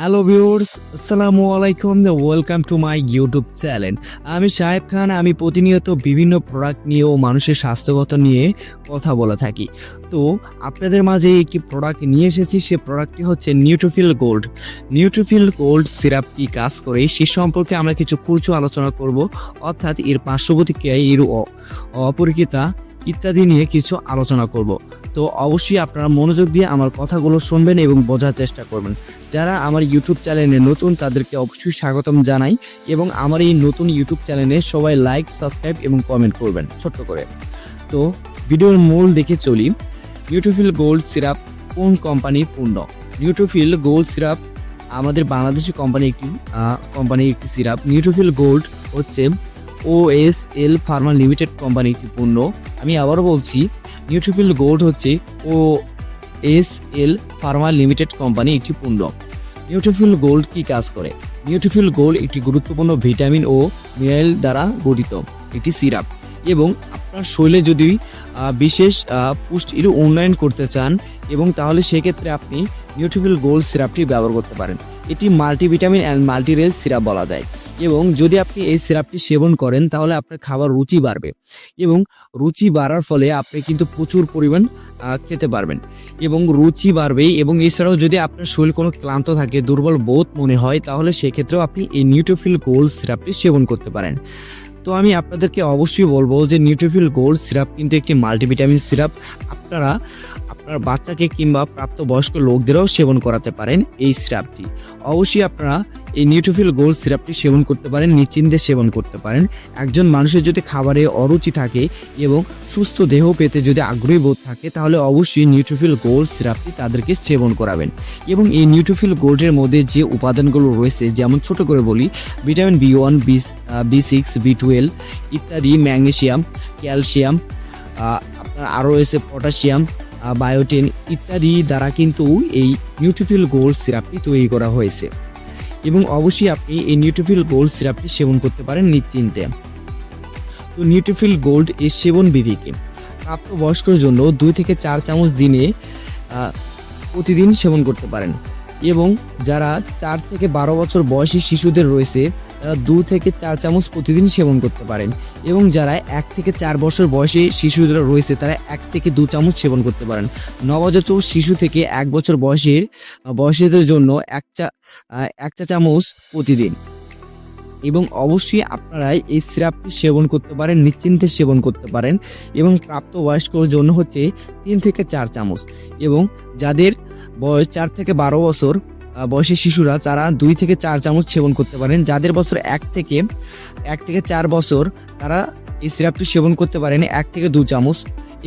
Hello viewers আসসালামু আলাইকুম welcome to my YouTube channel আমি সাহেব খান। আমি প্রতিনিয়ত বিভিন্ন প্রোডাক্ট নিয়ে ও মানুষের স্বাস্থ্যগত নিয়ে কথা বলে থাকি। তো আপনাদের মাঝে একটি প্রোডাক্ট নিয়ে এসেছি? সে প্রোডাক্টটি হচ্ছে Neutrofil gold Neutrofil gold syrup কি কাজ করে? সে সম্পর্কে আমরা কিছু খুচু আলোচনা করব। অর্থাৎ এর পার্শ্ববর্তীক্রিয়া এর অপরিচিতা ইত্যাদি নিয়ে কিছু আলোচনা করব। তো অবশ্যই আপনারা মনোযোগ দিয়ে আমার কথাগুলো শুনবেন এবং বোঝার চেষ্টা করবেন। যারা আমার ইউটিউব চ্যানেলে নতুন, তাদেরকে অবশ্যই স্বাগতম জানাই এবং আমার এই নতুন ইউটিউব চ্যানেলে সবাই লাইক সাবস্ক্রাইব এবং কমেন্ট করবেন, ছোট্ট করে। তো ভিডিওর মূল দেখে চলি। নিউট্রোফিল গোল্ড সিরাপ কোন কোম্পানির পূর্ণ নিউট্রোফিল গোল্ড সিরাপ আমাদের বাংলাদেশি কোম্পানি একটি কোম্পানির একটি সিরাপ নিউট্রোফিল গোল্ড হচ্ছে O S L pharma limited company একটি পণ্য। আমি আবারও বলছি নিউট্রিফিল গোল্ড হচ্ছে O S L pharma limited company একটি পণ্য। নিউট্রিফিল গোল্ড কি কাজ করে? নিউট্রিফিল গোল্ড একটি গুরুত্বপূর্ণ ভিটামিন ও মিনারেল দ্বারা গঠিত। একটি সিরাপ। এবং আপনার শরীরে যদি বিশেষ পুষ্টির উন্নয়ন করতে চান এবং তাহলে সেক্ষেত্রে আপনি নিউট্রোফিল গোল্ড সিরাপটি ব্যবহার করতে পারেন। এটি মাল্টিভিটামিন অ্যান্ড মাল্টিরেল সিরাপ বলা যায় এবং যদি আপনি এই সিরাপটি সেবন করেন তাহলে আপনার খাবার রুচি বাড়বে এবং রুচি বাড়ার ফলে আপনি কিন্তু প্রচুর পরিমাণ খেতে পারবেন এবং রুচি বাড়বে এবং এছাড়াও যদি আপনার শরীর কোনো ক্লান্ত থাকে, দুর্বল বোধ মনে হয় তাহলে সেক্ষেত্রেও আপনি এই নিউট্রোফিল গোল্ড সিরাপটি সেবন করতে পারেন। তো আমি আপনাদেরকে অবশ্যই বলব যে নিউট্রিফিল গোল্ড সিরাপ কিন্তু একটি মাল্টিভিটামিন সিরাপ আপনারা আপনার বাচ্চাকে কিংবা প্রাপ্তবয়স্ক লোকদেরও সেবন করাতে পারেন এই সিরাপটি। অবশ্যই আপনারা এই নিউট্রোফিল গোল্ড সিরাপটি সেবন করতে পারেন, নিশ্চিন্তে সেবন করতে পারেন। একজন মানুষের যদি খাবারে অরুচি থাকে এবং সুস্থ দেহ পেতে যদি আগ্রহী বোধ থাকে, তাহলে অবশ্যই নিউট্রোফিল গোল্ড সিরাপটি তাদেরকে সেবন করাবেন। এবং এই নিউট্রোফিল গোল্ডের মধ্যে যে উপাদানগুলো রয়েছে, যেমন ছোট করে বলি, vitamin B one, B B six, B twelve ইত্যাদি, ম্যাগনেশিয়াম, ক্যালসিয়াম আপনার আরও রয়েছে পটাশিয়াম বায়োটিন ইত্যাদি দ্বারা কিন্তু এই নিউট্রিফিল গোল্ড সিরাপটি তৈরি করা হয়েছে। এবং অবশ্যই আপনি এই নিউট্রিফিল গোল্ড সিরাপটি সেবন করতে পারেন নিশ্চিন্তে। তো নিউট্রিফিল গোল্ড এর সেবন বিধিকে প্রাপ্তবয়স্কর জন্য দুই থেকে চার চামচ দিনে প্রতিদিন সেবন করতে পারেন। এবং যারা চার থেকে বারো বছর বয়সী শিশুদের রয়েছে, তারা দু থেকে চার চামচ প্রতিদিন সেবন করতে পারেন। এবং যারা এক থেকে চার বছর বয়সী শিশুরা রয়েছে, তারা এক থেকে দু চামচ সেবন করতে পারেন। নবজাত শিশু থেকে এক বছর বয়সের বয়সীদের জন্য এক চা এক চা চামচ প্রতিদিন। এবং অবশ্যই আপনারা এই সিরাপটি সেবন করতে পারেন, নিশ্চিন্তে সেবন করতে পারেন। এবং প্রাপ্তবয়স্কর জন্য হচ্ছে তিন থেকে চার চামচ। এবং যাদের বয়স চার থেকে বারো বছর বয়সী শিশুরা তারা দুই থেকে চার চামচ সেবন করতে পারেন। যাদের বছর এক থেকে এক থেকে চার বছর তারা এই সিরাপটি সেবন করতে পারেন, এক থেকে দু চামচ।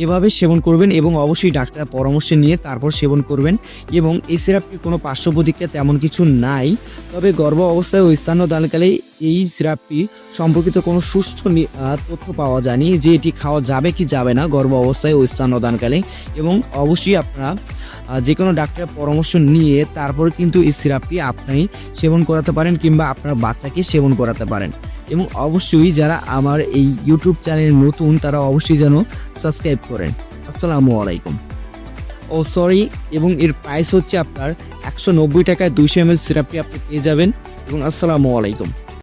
এভাবে সেবন করবেন এবং অবশ্যই ডাক্তার পরামর্শ নিয়ে তারপর সেবন করবেন এবং এই সিরাপটির কোনো পার্শ্ব প্রতিক্রিয়া তেমন কিছু নাই। তবে গর্ভ অবস্থায় ও স্থানীয়দানকালে এই সিরাপটি সম্পর্কিত কোনো সুষ্ঠু তথ্য পাওয়া যায়নি যে এটি খাওয়া যাবে কি যাবে না গর্ভ অবস্থায় ও স্থানীয়দানকালে এবং অবশ্যই আপনারা যে কোনো ডাক্তারের পরামর্শ নিয়ে তারপর কিন্তু এই সিরাপটি আপনি সেবন করাতে পারেন কিংবা আপনার বাচ্চাকে সেবন করাতে পারেন। এবং অবশ্যই যারা আমার এই ইউটিউব চ্যানেল নতুন, তারা অবশ্যই যেন সাবস্ক্রাইব করেন। আসসালামু আলাইকুম। ও সরি এবং এর প্রাইস হচ্ছে আপনার একশো নব্বই টাকায় দুইশো এম সিরাপটি আপনি পেয়ে যাবেন। এবং আসসালামু আলাইকুম।